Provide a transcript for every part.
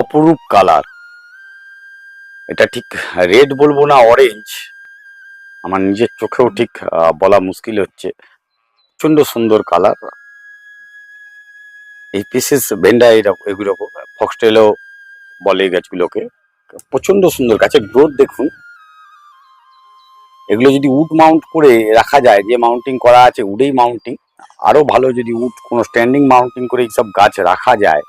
অপরূপ কালার। এটা ঠিক রেড বলব না অরেঞ্জ আমার নিজের চোখেও ঠিক বলা মুশকিল হচ্ছে। প্রচণ্ড সুন্দর কালার। এই পিসেস ভেন্ডা এরকম এগুলো ফক্সটেলও বলে গাছগুলোকে। প্রচণ্ড সুন্দর, গাছের গ্রোথ দেখুন। এগুলো যদি উড মাউন্ট করে রাখা যায়, যে মাউন্টিং করা আছে উডেই মাউন্টিং আরও ভালো যদি উড কোনো স্ট্যান্ডিং মাউন্টিং করে এইসব গাছ রাখা যায়,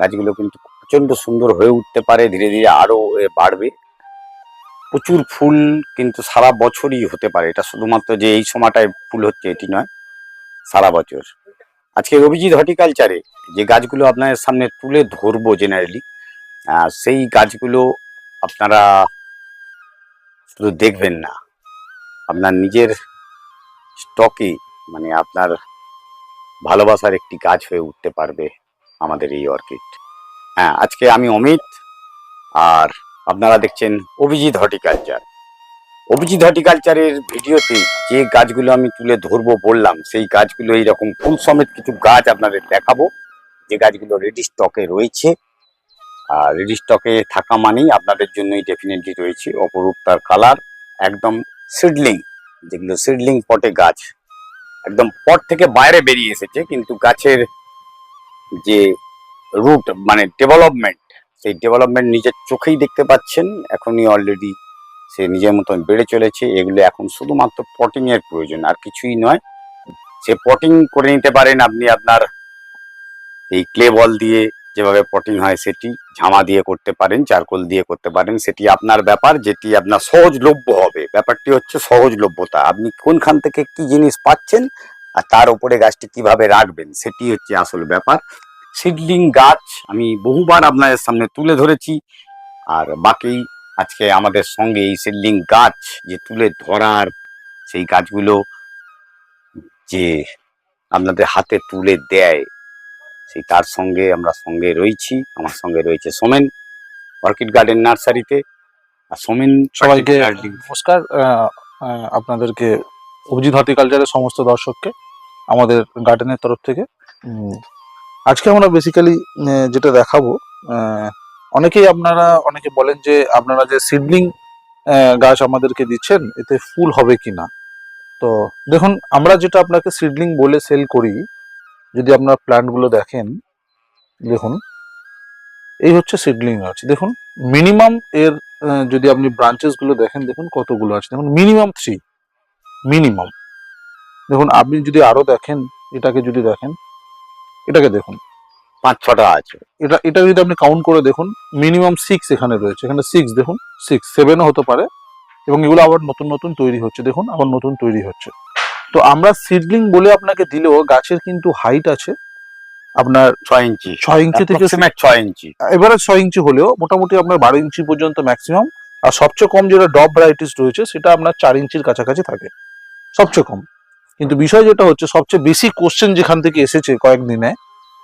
গাছগুলো কিন্তু প্রচণ্ড সুন্দর হয়ে উঠতে পারে, ধীরে ধীরে আরও বাড়বে। প্রচুর ফুল কিন্তু সারা বছরই হতে পারে, এটা শুধুমাত্র যে এই সময়টায় ফুল হচ্ছে এটি নয়, সারা বছর। আজকে অভিজিৎ হর্টিকালচারে যে গাছগুলো আপনাদের সামনে তুলে ধরবো জেনারেলি সেই গাছগুলো আপনারা শুধু দেখবেন না। আপনার নিজের স্টকে মানে আপনার ভালোবাসার একটি গাছ হয়ে উঠতে পারবে আমাদের এই অর্কিড। হ্যাঁ আজকে আমি অমিত, আর আপনারা দেখছেন অভিজিৎ হর্টিকালচার। অভিজিৎ হর্টিকালচারের ভিডিওতে যে গাছগুলো আমি তুলে ধরবো বললাম, সেই গাছগুলো এইরকম ফুল সমেত কিছু গাছ আপনাদের দেখাবো। যে গাছগুলো রেডি স্টকে রয়েছে। আর রেডি স্টকে থাকা মানেই আপনাদের জন্যই ডেফিনেটলি রয়েছে অপরূপ তার কালার একদম সিডলিং, যেগুলো সিডলিং পটে গাছ। একদম পট থেকে বাইরে বেরিয়ে এসেছে, কিন্তু গাছের যে রুট মানে ডেভেলপমেন্ট, সেই ডেভেলপমেন্ট নিজের চোখেই দেখতে পাচ্ছেন। এখনই অলরেডি সে নিজের মতন বেড়ে চলেছে। এগুলো এখন শুধুমাত্র পটিং এর প্রয়োজন, আর কিছুই নয়। সে পটিং করে নিতে পারেন আপনি আপনার এই ক্লে বল দিয়ে যেভাবে পটিং হয় সেটি ঝামা দিয়ে করতে পারেন, চারকোল দিয়ে করতে পারেন, সেটি আপনার ব্যাপার, যেটি আপনার সহজলভ্য হবে। ব্যাপারটি হচ্ছে সহজলভ্যতা। আপনি কোনখান থেকে কি জিনিস পাচ্ছেন আর তার উপরে গাছটি কীভাবে রাখবেন, সেটি হচ্ছে আসল ব্যাপার। সিডলিং গাছ আমি বহুবার আপনাদের সামনে তুলে ধরেছি আর বাকি আজকে আমাদের সঙ্গে এই সিডলিং গাছ যে তুলে ধরার সেই গাছগুলো যে আপনাদের হাতে তুলে দেয় সেই তার সঙ্গে আমরা সঙ্গে রয়েছি। আমার সঙ্গে রয়েছে সোমেন অর্কিড গার্ডেন নার্সারিতে। আর সোমেন সবাইকে নমস্কার। আপনাদেরকে অভিজিৎ হর্টিকালচারের সমস্ত দর্শককে আমাদের গার্ডেনের তরফ থেকে। আজকে আমরা বেসিক্যালি যেটা দেখাবো আহ, অনেকেই আপনারা অনেকে বলেন যে আপনারা যে সিডলিং গাছ আমাদেরকে দিচ্ছেন এতে ফুল হবে কিনা? তো দেখুন আমরা যেটা আপনাকে সিডলিং বলে সেল করি যদি আপনার প্ল্যান্টগুলো দেখেন দেখুন এই হচ্ছে সিডলিং গাছ দেখুন মিনিমাম এর যদি আপনি ব্রাঞ্চেসগুলো দেখেন দেখুন কতগুলো আছে। দেখুন মিনিমাম থ্রি মিনিমাম দেখুন আপনি যদি আরও দেখেন এটাকে যদি দেখেন এটাকে দেখুন পাঁচ ছটা আছে। এটা এটা যদি আপনি কাউন্ট করে দেখুন মিনিমাম সিক্স এখানে রয়েছে। এখানে সিক্স দেখুন সিক্স সেভেনও হতে পারে। এবং এগুলো আবার নতুন নতুন তৈরি হচ্ছে। দেখুন আবার নতুন তৈরি হচ্ছে। তো আমরা সিডলিং বলে আপনাকে দিলেও গাছের কিন্তু হাইট আছে। আপনার ছয় ইঞ্চি। ছয় ইঞ্চি থেকে ছয় ইঞ্চি। এবারে ছয় ইঞ্চি হলেও মোটামুটি আপনার বারো ইঞ্চি পর্যন্ত ম্যাক্সিমাম আর সবচেয়ে কম যেটা ডব ভ্যারাইটিস রয়েছে সেটা আপনার চার ইঞ্চির কাছাকাছি থাকে। সবচেয়ে কম। কিন্তু বিষয় যেটা হচ্ছে সবচেয়ে বেশি কোশ্চেন যেখান থেকে এসেছে কয়েকদিনে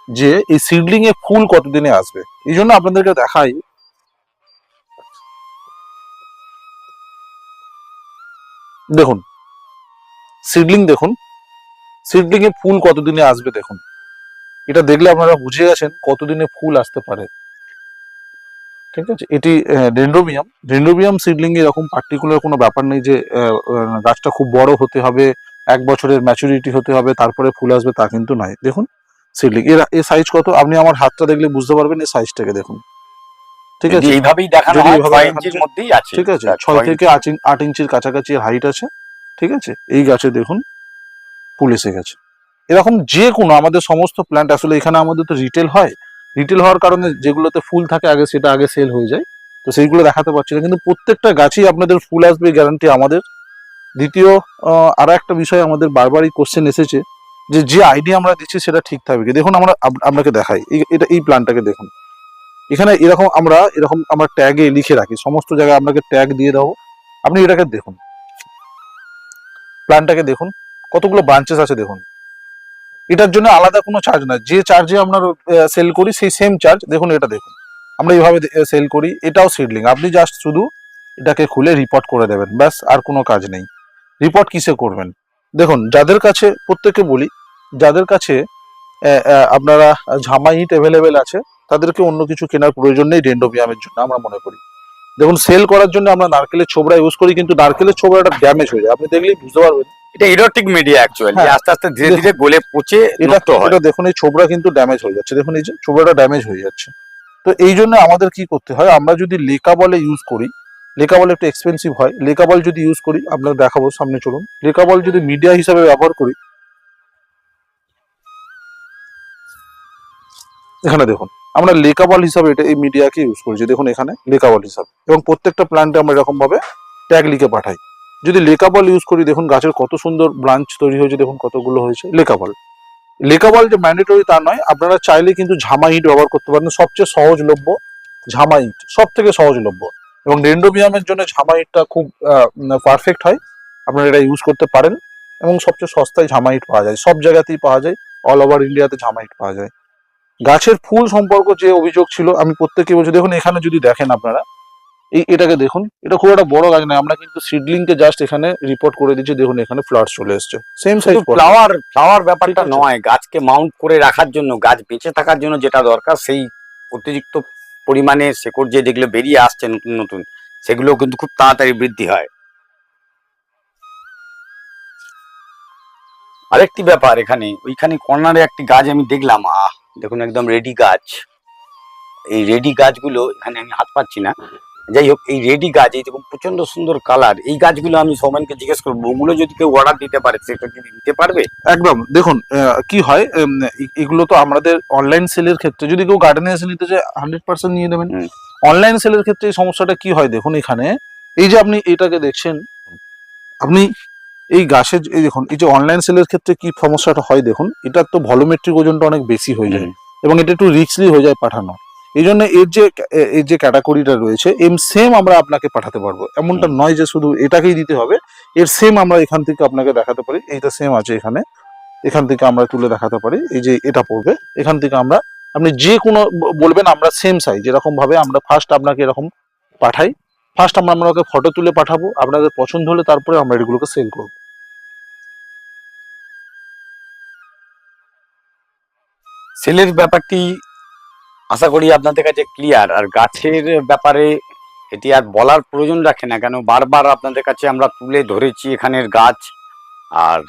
যে এই সিডলিং এ ফুল কতদিনে আসবে? এই জন্য আপনাদেরকে দেখাই। দেখুন সিডলিং দেখুন। সিডলিং এ ফুল কতদিনে আসবে দেখুন। এটা দেখলে আপনারা বুঝে গেছেন কতদিনে ফুল আসতে পারে। ঠিক আছে? এটি ডেন্ড্রোবিয়াম ডেন্ড্রোবিয়াম সিডলিং এরকম পার্টিকুলার কোনো ব্যাপার নেই যে গাছটা খুব বড় হতে হবে এক বছরের ম্যাচুরিটি হতে হবে তারপরে ফুল আসবে তা কিন্তু নয়। দেখুন সিডলিং। এর এর সাইজ কত? আপনি আমার হাতটা দেখলে বুঝতে পারবেন এই সাইজটাকে দেখুন। ঠিক আছে? এইভাবেই দেখানো হয় ইঞ্চির মধ্যেই আছে। ঠিক আছে? হ্যাঁ, ছয় থেকে আট ইঞ্চ- আট ইঞ্চির কাছাকাছি হাইট আছে। ঠিক আছে? এই গাছে দেখুন ফুল এসে গেছে। এরকম যে কোনো আমাদের সমস্ত প্ল্যান্ট আসলে এখানে আমাদের তো রিটেল হয়। রিটেল হওয়ার কারণে যেগুলোতে ফুল থাকে আগে সেটা আগে সেল হয়ে যায়। তো সেইগুলো দেখাতে পারছি না। কিন্তু প্রত্যেকটা গাছেই আপনাদের ফুল আসবে গ্যারান্টি আমাদের। দ্বিতীয় আরও একটা বিষয় আমাদের বারবারই কোশ্চেন এসেছে যে যে আইডিয়া আমরা দিচ্ছি সেটা ঠিক থাকবে দেখুন আমরা, আপ- আপনাকে দেখাই। এটা, এই প্ল্যানটাকে দেখুন। এখানে এরকম আমরা এরকম আমরা ট্যাগে লিখে রাখি। সমস্ত জায়গায় আপনাকে ট্যাগ দিয়ে দেবো। আপনি এটাকে দেখুন। প্ল্যানটাকে দেখুন। কতগুলো ব্রাঞ্চেস আছে দেখুন। এটার জন্য আলাদা কোনো চার্জ না যে চার্জে আমরা সেল করি, সেই সেম চার্জ দেখুন এটা দেখুন। আমরা এইভাবে সেল করি। এটাও সিডলিং আপনি জাস্ট শুধু এটাকে খুলে রিপোর্ট করে দেবেন। ব্যাস, আর কোনো কাজ নেই। রিপোর্ট কিসে করবেন? দেখুন, যাদের কাছে প্রত্যেকে বলি, যাদের কাছে আপনারা ঝামা ইট অ্যাভেলেবেল আছে, তাদেরকে অন্য কিছু কেনার প্রয়োজন নেই ডেন্ডোবিয়ামের জন্য, আমরা মনে করি। দেখুন সেল করার জন্য আমরা নারকেলের ছোবড়া ইউজ করি কিন্তু নারকেলের ছোবড়াটা ড্যামেজ হয়ে যায়। আপনি দেখলেই বুঝতে পারবেন। এটা ইরোটিক মিডিয়া অ্যাকচুয়ালি হ্যাঁ। আস্তে আস্তে ধীরে ধীরে গলে পচে এটা এটা দেখুন এই ছোবড়া কিন্তু ড্যামেজ হয়ে যাচ্ছে। দেখুন এই যে ছোবড়াটা ড্যামেজ হয়ে যাচ্ছে। তো এই জন্য আমাদের কি করতে হয় আমরা যদি লেকা বলে ইউজ করি লেকা বল একটু এক্সপেন্সিভ হয় লেকা বল যদি ইউজ করি আপনার দেখাবো সামনে চলুন। লেকা বল যদি মিডিয়া হিসাবে ব্যবহার করি এখানে দেখুন আমরা লেকাবল হিসাবে এটা এই মিডিয়াকে ইউজ করেছি। দেখুন এখানে লেকা বল হিসাবে। এবং প্রত্যেকটা প্ল্যান্টে আমরা এরকম ভাবে ট্যাগ লিখে পাঠাই। যদি লেকাবল ইউজ করি, দেখুন গাছের কত সুন্দর ব্রাঞ্চ তৈরি হয়েছে, দেখুন কতগুলো হয়েছে। লেকা বল লেকাবল যে ম্যান্ডেটরি তা নয়, আপনারা চাইলে কিন্তু ঝামা ইট ব্যবহার করতে পারেন। সবচেয়ে সহজলভ্য ঝামা ইট সব থেকে সহজলভ্য। এবং ডেন্ডোবিয়ামের জন্য ঝামা ইটটা খুব পারফেক্ট হয়। আপনারা এটা ইউজ করতে পারেন। এবং সবচেয়ে সস্তায় ঝামা ইট পাওয়া যায়। সব জায়গাতেই পাওয়া যায়। অল ওভার ইন্ডিয়াতে ঝামা ইট পাওয়া যায়। গাছের ফুল সম্পর্ক যে অভিযোগ ছিল আমি প্রত্যেককে বলছি দেখুন এখানে যদি দেখেন আপনারা এই এটাকে দেখুন এটা খুব একটা বড় গাছ নয় আমরা কিন্তু সিডলিংকে জাস্ট এখানে রিপোর্ট করে দিচ্ছি দেখুন এখানে ফ্লাওয়ার চলে এসছে। সেম সাইজ ফ্লাওয়ার ফ্লাওয়ার ব্যাপারটা নয় গাছকে মাউন্ট করে রাখার জন্য গাছ বেঁচে থাকার জন্য যেটা দরকার সেই অতিরিক্ত পরিমাণে শেকড় যে যেগুলো বেরিয়ে আসছে নতুন নতুন সেগুলো কিন্তু খুব তাড়াতাড়ি বৃদ্ধি হয়। আরেকটি ব্যাপার এখানে ওইখানে কর্নারে একটি গাছ আমি দেখলাম আহ দেখুন একদম রেডি গাছ। এই রেডি গাছগুলো এখানে আমি হাত পাচ্ছি না। যাই হোক এই রেডি গাছ এই দেখুন প্রচণ্ড সুন্দর কালার এই গাছগুলো আমি সৌমেনকে জিজ্ঞেস করব ওগুলো যদি কেউ অর্ডার দিতে পারে সেটা কি দিতে পারবে? একদম। দেখুন কি হয় এগুলো তো আমাদের অনলাইন সেলের ক্ষেত্রে যদি কেউ গার্ডেনে এসে নিতে চায় হান্ড্রেড পার্সেন্ট নিয়ে নেবেন। অনলাইন সেলের ক্ষেত্রে এই সমস্যাটা কি হয় দেখুন এখানে এই যে আপনি এটাকে দেখছেন আপনি এই গাছের এই দেখুন এই যে অনলাইন সেলের ক্ষেত্রে কি সমস্যাটা হয় দেখুন এটার তো ভলোমেট্রিক ওজনটা অনেক বেশি হয়ে যায় এবং এটা একটু রিস্কলি হয়ে যায় পাঠানো। এই জন্য এর যে এর যে ক্যাটাগরিটা রয়েছে এম সেম আমরা আপনাকে পাঠাতে পারব। এমনটা নয় যে শুধু এটাকেই দিতে হবে এর সেম আমরা এখান থেকে আপনাকে দেখাতে পারি। এইটা সেম আছে এখানে। এখান থেকে আমরা তুলে দেখাতে পারি। এই যে এটা পড়বে। এখান থেকে আমরা আপনি যে কোনো বলবেন আমরা সেম সাইজ এরকম ভাবে আমরা ফার্স্ট আপনাকে এরকম পাঠাই। ফার্স্ট আমরা আপনাকে ফটো তুলে পাঠাবো। আপনাদের পছন্দ হলে তারপরে আমরা এগুলোকে সেল করব। সেলের ব্যাপারটি আশা করি আপনাদের কাছে ক্লিয়ার আর গাছের ব্যাপারে এটি আর বলার প্রয়োজন রাখে না কেন, বারবার আপনাদের কাছে আমরা তুলে ধরেছি এখানের গাছ। আর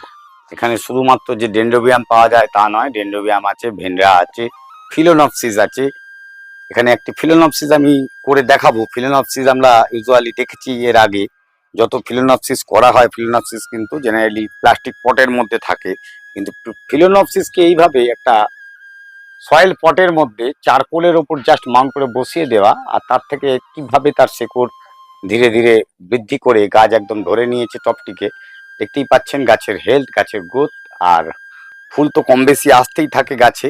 এখানে শুধুমাত্র যে ডেন্ডোবিয়াম পাওয়া যায় তা নয় ডেন্ডোবিয়াম আছে ভেন্ড্রা আছে ফিলোনপসিস আছে। এখানে একটি ফিলোনপসিস আমি করে দেখাবো। ফিলোনপসিস আমরা ইউজুয়ালি দেখেছি এর আগে। যত ফিলোনপসিস করা হয় ফিলোনপসিস কিন্তু জেনারেলি প্লাস্টিক পটের মধ্যে থাকে। কিন্তু ফিলোনপসিসকে এইভাবে একটা সয়েল পটের মধ্যে চারকোলের ওপর জাস্ট মাউন্ট করে বসিয়ে দেওয়া আর তার থেকে কীভাবে তার শেকড় ধীরে ধীরে বৃদ্ধি করে গাছ একদম ধরে নিয়েছে টপটিকে দেখতেই পাচ্ছেন গাছের হেলথ গাছের গ্রোথ আর ফুল তো কম বেশি আসতেই থাকে গাছে।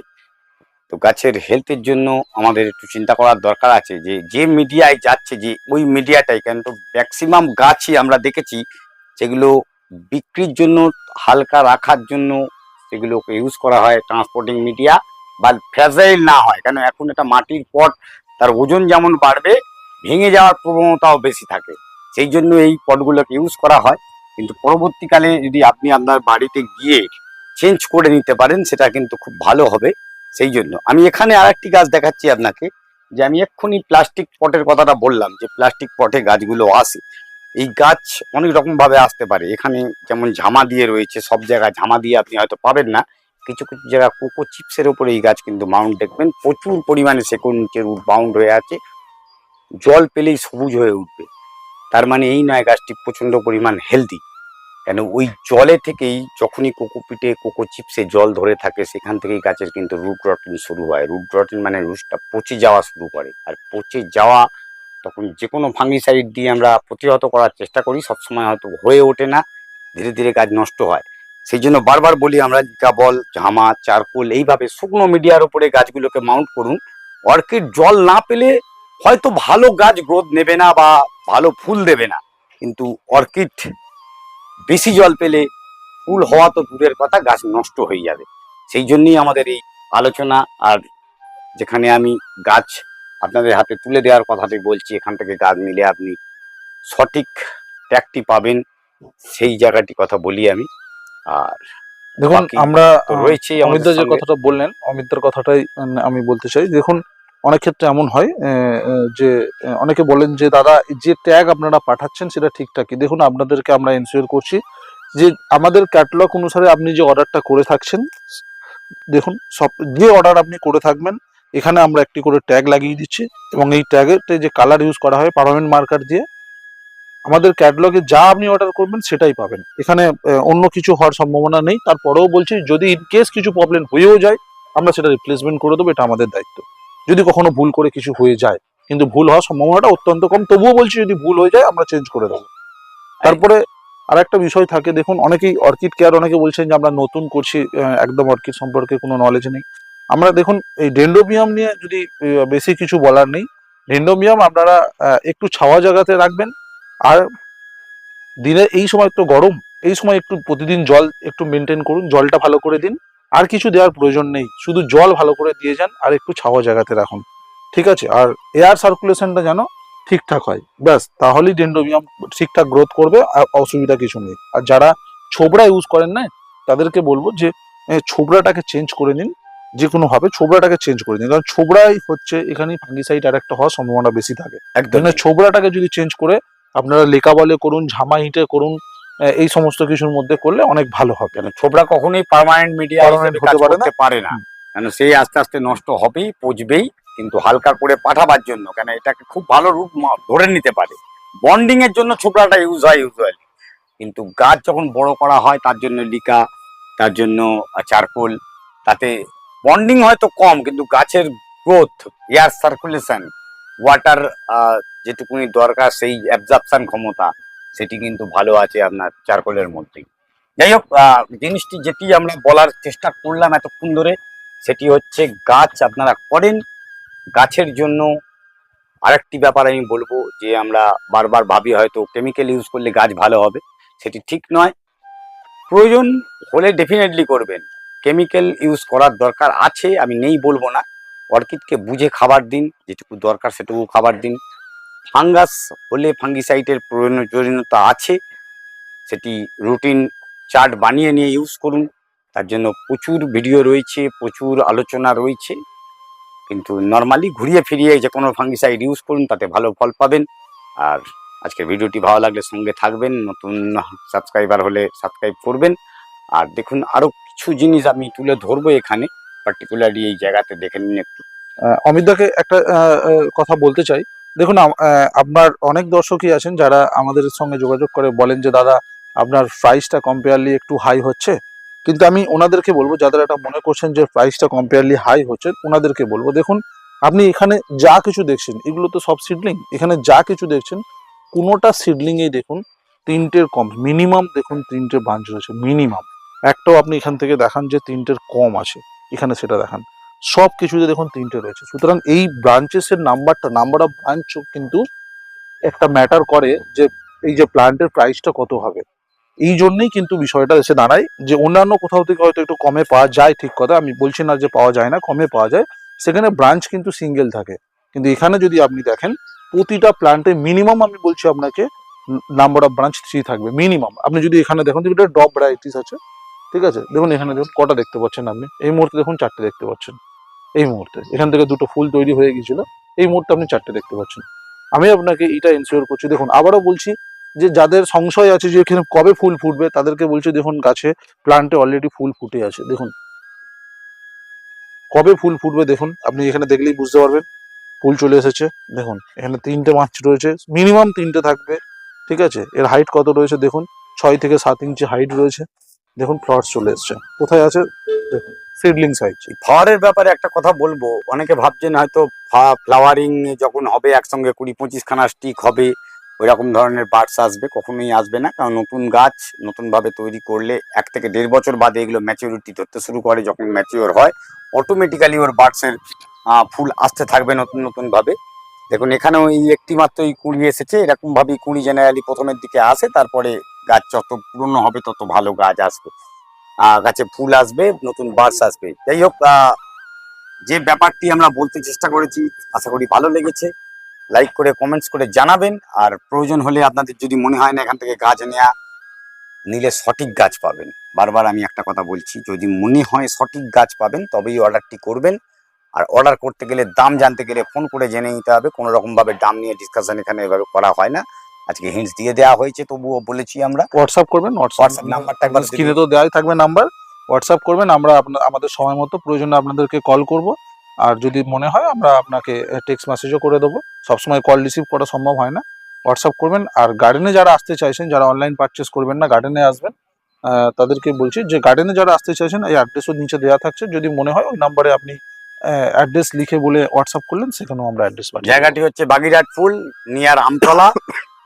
তো গাছের হেলথের জন্য আমাদের একটু চিন্তা করার দরকার আছে যে যে মিডিয়ায় যাচ্ছে, যে ওই মিডিয়াটাই কেন তো ম্যাক্সিমাম গাছই আমরা দেখেছি যেগুলো বিক্রির জন্য, হালকা রাখার জন্য সেগুলোকে ইউজ করা হয় ট্রান্সপোর্টিং মিডিয়া বা ফ্র্যাজাইল না হয়, কেন এখন এটা মাটির পট তার ওজন যেমন বাড়বে, ভেঙে যাওয়ার প্রবণতাও বেশি থাকে। সেই জন্য এই পটগুলোকে ইউজ করা হয়। কিন্তু পরবর্তীকালে যদি আপনি আপনার বাড়িতে গিয়ে চেঞ্জ করে নিতে পারেন, সেটা কিন্তু খুব ভালো হবে। সেই জন্য আমি এখানে আরেকটি গাছ দেখাচ্ছি আপনাকে, যে আমি এক্ষুনি প্লাস্টিক পটের কথাটা বললাম, যে প্লাস্টিক পটে গাছগুলো আসে। এই গাছ অনেক রকমভাবে আসতে পারে। এখানে যেমন ঝামা দিয়ে রয়েছে, সব জায়গায় ঝামা দিয়ে আপনি হয়তো পাবেন না। কিছু কিছু জায়গা কোকো চিপসের উপরে এই গাছ কিন্তু মাউন্ট দেখবেন। প্রচুর পরিমাণে শেকড় নিচে রুট বাউন্ড হয়ে আছে। জল পেলেই সবুজ হয়ে উঠবে। তার মানে এই নয় গাছটি প্রচণ্ড পরিমাণ হেলদি কেন ওই জলে থেকেই যখনই কোকো পিটে কোকো চিপসে জল ধরে থাকে, সেখান থেকেই গাছের কিন্তু রুট রটিন শুরু হয়। রুট রটিন মানে রুটটা পচে যাওয়া শুরু করে। আর পচে যাওয়া তখন যে কোনো ফাঙ্গিসাইড দিয়ে আমরা প্রতিহত করার চেষ্টা করি, সবসময় হয়তো হয়ে ওঠে না। ধীরে ধীরে গাছ নষ্ট হয়। সেই জন্য বারবার বলি আমরা বল, ঝামা, চারকোল, এইভাবে শুকনো মিডিয়ার উপরে গাছগুলোকে মাউন্ট করুন। অর্কিড জল না পেলে হয়তো ভালো গাছ গ্রোথ নেবে না বা ভালো ফুল দেবে না। কিন্তু অর্কিড বেশি জল পেলে ফুল হওয়া তো দূরের কথা, গাছ নষ্ট হয়ে যাবে। সেই জন্যই আমাদের এই আলোচনা, আর যেখানে আমি গাছ আপনাদের হাতে তুলে দেওয়ার কথাটি বলছি, এখান থেকে গাছ নিলে আপনি সঠিক ট্যাগটি পাবেন, সেই জায়গাটি কথা বলি আমি। আর দেখুন আমরা আমাদের অমিতদা যে কথাটা বললেন অমিতদার কথাটাই আমি বলতে চাই। দেখুন অনেক ক্ষেত্রে এমন হয় যে অনেকে বলেন যে দাদা যে ট্যাগ আপনারা পাঠাচ্ছেন সেটা ঠিকঠাকই দেখুন আপনাদেরকে আমরা এনশিওর করছি যে আমাদের ক্যাটালগ অনুসারে আপনি যে অর্ডারটা করে থাকছেন দেখুন সব যে অর্ডার আপনি করে থাকবেন এখানে আমরা একটি করে ট্যাগ লাগিয়ে দিচ্ছি এবং এই ট্যাগেতে যে কালার ইউজ করা হয় পারমানেন্ট মার্কার দিয়ে আমাদের ক্যাটলগে যা আপনি অর্ডার করবেন সেটাই পাবেন। এখানে অন্য কিছু হওয়ার সম্ভাবনা নেই। তারপরেও বলছি, যদি ইন কেস কিছু প্রবলেম হয়েও যায়, আমরা সেটা রিপ্লেসমেন্ট করে দেবো, এটা আমাদের দায়িত্ব। যদি কখনো ভুল করে কিছু হয়ে যায়, কিন্তু ভুল হওয়ার সম্ভাবনাটা অত্যন্ত কম, তবুও বলছি যদি ভুল হয়ে যায়, আমরা চেঞ্জ করে দেবো। তারপরে আর একটা বিষয় থাকে, দেখুন, অনেকেই অর্কিড কেয়ার অনেকে বলছেন যে আমরা নতুন করছি একদম অর্কিড সম্পর্কে কোনো নলেজ নেই। আমরা দেখুন, এই ডেন্ডোবিয়াম নিয়ে যদি বেশি কিছু বলার নেই ডেন্ডোবিয়াম আপনারা একটু ছাওয়া জায়গাতে রাখবেন আর দিনে এই সময় তো গরম এই সময় একটু প্রতিদিন জল একটু মেনটেন করুন জলটা ভালো করে দিন। আর কিছু দেওয়ার প্রয়োজন নেই শুধু জল ভালো করে দিয়ে যান আর একটু ছাওয়া জায়গাতে রাখুন। ঠিক আছে? আর এয়ার সার্কুলেশনটা যেন ঠিকঠাক হয়। ব্যাস তাহলেই ডেন্ডোবিয়াম ঠিকঠাক গ্রোথ করবে আর অসুবিধা কিছু নেই। আর যারা ছোবড়া ইউজ করেন না তাদেরকে বলব যে ছোবড়াটাকে চেঞ্জ করে নিন যে কোনো ভাবে ছোবড়াটাকে চেঞ্জ করে দিন কারণ ছোবড়াই হচ্ছে এখানে ফাঙ্গিসাইড আর একটা হওয়ার সম্ভাবনা বেশি থাকে। একদম মানে ছোবড়াটাকে যদি চেঞ্জ করে আপনারা লেকা বলে করুন ঝামা ইটে করুন এই সমস্ত কিছুর মধ্যে করলে অনেক ভালো হবে। কেন কখনোই পার্মানেন্ট মিডিয়া হতে পারে না। কেন সেই আস্তে আস্তে নষ্ট হবেই পচবেই কিন্তু হালকা করে পাঠাবার জন্য। কেন এটাকে খুব ভালো রূপ ধরে নিতে পারে। বন্ডিং এর জন্য ছোবড়াটা ইউজ হয় ইউজুয়ালি কিন্তু গাছ যখন বড় করা হয় তার জন্য লিকা তার জন্য চারকোল তাতে বন্ডিং হয়তো কম কিন্তু গাছের গ্রোথ এয়ার সার্কুলেশন ওয়াটার যেটুকুনি দরকার সেই অ্যাবজার্পশন ক্ষমতা, সেটি কিন্তু ভালো আছে আপনার চারকোলের মধ্যেই। যাই হোক জিনিসটি যেটি আমরা বলার চেষ্টা করলাম এতক্ষণ ধরে, সেটি হচ্ছে গাছ আপনারা করেন, গাছের জন্য আরেকটি ব্যাপার আমি বলব যে আমরা বারবার ভাবি হয়তো কেমিক্যাল ইউজ করলে গাছ ভালো হবে, সেটি ঠিক নয়। প্রয়োজন হলে ডেফিনেটলি করবেন। কেমিক্যাল ইউজ করার দরকার আছে, আমি নেই বলব না। অর্কিডকে বুঝে খাবার দিন, যেটুকু দরকার সেটুকু খাবার দিন। ফাঙ্গাস হলে ফাঙ্গিসাইটের প্রয়োজনীয়তা আছে। সেটি রুটিন চার্ট বানিয়ে নিয়ে ইউজ করুন। তার জন্য প্রচুর ভিডিও রয়েছে, প্রচুর আলোচনা রয়েছে। কিন্তু নর্মালি ঘুরিয়ে ফিরিয়ে যে কোনো ফাঙ্গিসাইড ইউজ করুন, তাতে ভালো ফল পাবেন। আর আজকের ভিডিওটি ভালো লাগলে সঙ্গে থাকবেন, নতুন সাবস্ক্রাইবার হলে সাবস্ক্রাইব করবেন। আর দেখুন আরও কিছু জিনিস আমি তুলে ধরবো এখানে। পার্টিকুলারলি এই জায়গাতে দেখে নিন একটু। অমিতদাকে একটা কথা বলতে চাই। দেখুন আপনার অনেক দর্শকই আছেন যারা আমাদের সঙ্গে যোগাযোগ করে, বলেন যে, দাদা, আপনার প্রাইসটা কম্পেয়ারলি একটু হাই হচ্ছে। কিন্তু আমি ওনাদেরকে বলব, যাদের এটা মনে করছেন যে প্রাইসটা কম্পেয়ারলি হাই হচ্ছে, ওনাদেরকে বলব, দেখুন, আপনি এখানে যা কিছু দেখছেন, এগুলো তো সব সিডলিং এখানে যা কিছু দেখছেন, কোনোটা সিডলিং এই দেখুন, তিনটের কম মিনিমাম দেখুন তিনটে ব্রাঞ্চ রয়েছে মিনিমাম একটাও আপনি এখান থেকে দেখান যে, তিনটের কম আছে, এখানে সেটা দেখান। সব কিছুতে দেখুন তিনটে রয়েছে। সুতরাং এই ব্রাঞ্চেসের নাম্বারটা নাম্বার অফ ব্রাঞ্চ কিন্তু একটা ম্যাটার করে যে এই যে প্ল্যান্টের প্রাইসটা কত হবে। এই জন্যই কিন্তু বিষয়টা এসে দাঁড়ায় যে অন্যান্য কোথাও থেকে হয়তো একটু কমে পাওয়া যায় ঠিক কথা, আমি বলছি না যে পাওয়া যায় না, কমে পাওয়া যায়। সেখানে ব্রাঞ্চ কিন্তু সিঙ্গেল থাকে। কিন্তু এখানে যদি আপনি দেখেন, প্রতিটা প্ল্যান্টে মিনিমাম আমি বলছি আপনাকে নাম্বার অফ ব্রাঞ্চ থ্রি থাকবে মিনিমাম আপনি যদি এখানে দেখুন এটা ডপ ভ্যারাইটিস আছে, ঠিক আছে? দেখুন এখানে দেখুন কটা দেখতে পাচ্ছেন আপনি? এই মুহূর্তে দেখুন চারটে দেখতে পাচ্ছেন। এই মুহূর্তে। এখান থেকে দুটো ফুল তৈরি হয়ে গিয়েছিল। এই মুহূর্তে আপনি চারটে দেখতে পাচ্ছেন। আমি আপনাকে এটা ইনশিওর করছি। দেখুন, আবারও বলছি যে যাদের সংশয় আছে যে এখানে কবে ফুল ফুটবে, তাদেরকে বলছি, দেখুন, গাছে প্লান্টে অলরেডি ফুল ফুটে আছে। দেখুন, কবে ফুল ফুটবে দেখুন। আপনি এখানে দেখলেই বুঝতে পারবেন। ফুল চলে এসেছে। দেখুন, এখানে তিনটে মাছ রয়েছে। মিনিমাম তিনটে থাকবে। ঠিক আছে? এর হাইট কত রয়েছে দেখুন? ছয় থেকে সাত ইঞ্চি হাইট রয়েছে। দেখুন ফ্লটস চলে এসছে। কোথায় আছে? দেখুন। সিডলিং হয়েছে ফ্লাওয়ারের ব্যাপারে একটা কথা বলব। অনেকে ভাবছেন হয়তো ফ্লাওয়ারিং যখন হবে, একসঙ্গে কুড়ি পঁচিশ খানা স্টিক হবে ওই রকম ধরনের বার্ডস আসবে, কখনোই আসবে না। কারণ নতুন গাছ নতুনভাবে তৈরি করলে এক থেকে দেড় বছর বাদে এগুলো ম্যাচিউরিটি ধরতে শুরু করে, যখন ম্যাচিওর হয় অটোমেটিক্যালি ওর বার্ডসের ফুল আসতে থাকবে নতুন, নতুনভাবে। দেখুন, এখানেও এই একটি মাত্রই কুড়ি এসেছে। এরকমভাবেই কুড়ি জেনারেলি প্রথমের দিকে আসে, তারপরে গাছ যত পুরনো হবে, তত ভালো গাছ আসবে। গাছে ফুল আসবে, নতুন বার্ডস আসবে। যাই হোক যে ব্যাপারটি আমরা বলতে চেষ্টা করেছি, আশা করি ভালো লেগেছে। লাইক করে কমেন্টস করে জানাবেন, আর প্রয়োজন হলে আপনাদের যদি মনে হয় না, এখান থেকে গাছ নেওয়া নিলে সঠিক গাছ পাবেন। বারবার আমি একটা কথা বলছি, যদি মনে হয় সঠিক গাছ পাবেন, তবেই অর্ডারটি করবেন। আর অর্ডার করতে গেলে দাম জানতে গেলে ফোন করে জেনে নিতে হবে। কোনো রকমভাবে দাম নিয়ে ডিসকাশন এখানে এভাবে করা হয় না। আজকে হিন্টস দিয়ে দেওয়া হয়েছে তবুও বলেছি আমরা। হোয়াটসঅ্যাপ করবেন হোয়াটসঅ্যাপ নাম্বারটা একবার স্ক্রিনে তো দেওয়াই থাকবে নাম্বার হোয়াটসঅ্যাপ করবেন আমরা আমাদের সময় মতো প্রয়োজনে আপনাদেরকে কল করব। আর যদি মনে হয় আমরা আপনাকে টেক্সট মেসেজও করে দেবো। সবসময় কল রিসিভ করা সম্ভব হয় না। হোয়াটসঅ্যাপ করবেন আর গার্ডেনে যারা আসতে চাইছেন যারা অনলাইন পারচেস করবেন না গার্ডেনে আসবেন আহ, তাদেরকে বলছি যে গার্ডেনে যারা আসতে চাইছেন এই অ্যাড্রেসও নিচে দেওয়া থাকছে। যদি মনে হয় ওই নাম্বারে আপনি অ্যাড্রেস লিখে বলে হোয়াটসঅ্যাপ করলেন সেখানেও আমরা অ্যাড্রেস জায়গাটি হচ্ছে বাগিরহাট ফুল নিয়ার আমতলা।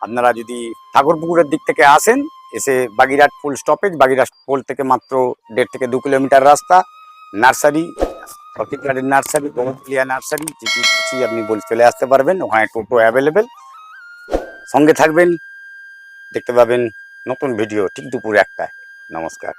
আপনারা যদি ঠাকুরপুকুরের দিক থেকে আসেন, এসে বাগিরহাট ফুল স্টপেজ বাগিরহাট পোল থেকে মাত্র দেড় থেকে দু কিলোমিটার রাস্তা, nursery orchid nursery, Bahutalia nursery, যেটি খুশি আপনি বল চলে আসতে পারবেন, ওখানে টোটো অ্যাভেলেবেল সঙ্গে থাকবেন, দেখতে পাবেন নতুন ভিডিও ঠিক দুপুর একটায়। নমস্কার।